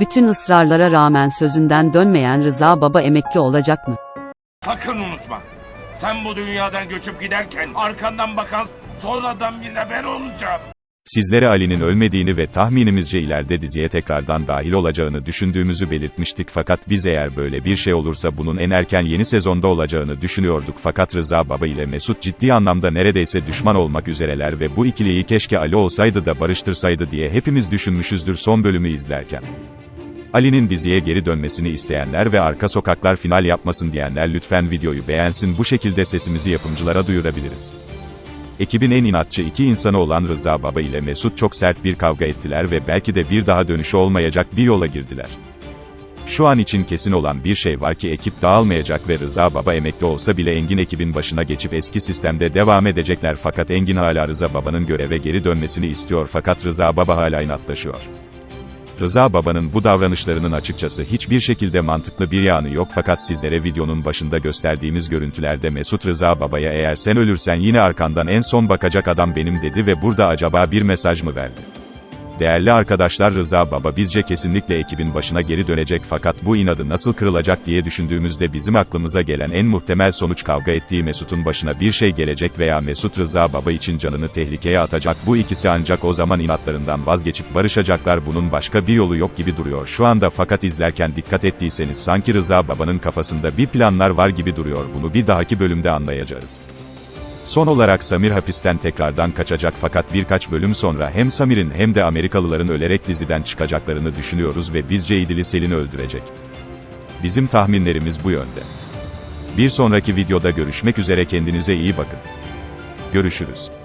Bütün ısrarlara rağmen sözünden dönmeyen Rıza Baba emekli olacak mı? Sakın unutma. Sen bu dünyadan göçüp giderken arkandan bakan sonradan yine ben olacağım. Sizlere Ali'nin ölmediğini ve tahminimizce ileride diziye tekrardan dahil olacağını düşündüğümüzü belirtmiştik fakat biz eğer böyle bir şey olursa bunun en erken yeni sezonda olacağını düşünüyorduk fakat Rıza Baba ile Mesut ciddi anlamda neredeyse düşman olmak üzereler ve bu ikiliyi keşke Ali olsaydı da barıştırsaydı diye hepimiz düşünmüşüzdür son bölümü izlerken. Ali'nin diziye geri dönmesini isteyenler ve arka sokaklar final yapmasın diyenler lütfen videoyu beğensin bu şekilde sesimizi yapımcılara duyurabiliriz. Ekibin en inatçı iki insanı olan Rıza Baba ile Mesut çok sert bir kavga ettiler ve belki de bir daha dönüşü olmayacak bir yola girdiler. Şu an için kesin olan bir şey var ki ekip dağılmayacak ve Rıza Baba emekli olsa bile Engin ekibin başına geçip eski sistemde devam edecekler fakat Engin hala Rıza Baba'nın göreve geri dönmesini istiyor fakat Rıza Baba hala inatlaşıyor. Rıza Baba'nın bu davranışlarının açıkçası hiçbir şekilde mantıklı bir yanı yok fakat sizlere videonun başında gösterdiğimiz görüntülerde Mesut Rıza Baba'ya eğer sen ölürsen yine arkandan en son bakacak adam benim dedi ve burada acaba bir mesaj mı verdi? Değerli arkadaşlar Rıza Baba bizce kesinlikle ekibin başına geri dönecek fakat bu inadı nasıl kırılacak diye düşündüğümüzde bizim aklımıza gelen en muhtemel sonuç kavga ettiği Mesut'un başına bir şey gelecek veya Mesut Rıza Baba için canını tehlikeye atacak. Bu ikisi ancak o zaman inatlarından vazgeçip barışacaklar. Bunun başka bir yolu yok gibi duruyor şu anda fakat izlerken dikkat ettiyseniz sanki Rıza Baba'nın kafasında bir planlar var gibi duruyor. Bunu bir dahaki bölümde anlayacağız. Son olarak Samir hapisten tekrardan kaçacak fakat birkaç bölüm sonra hem Samir'in hem de Amerikalıların ölerek diziden çıkacaklarını düşünüyoruz ve bizce İdil'i Selin öldürecek. Bizim tahminlerimiz bu yönde. Bir sonraki videoda görüşmek üzere kendinize iyi bakın. Görüşürüz.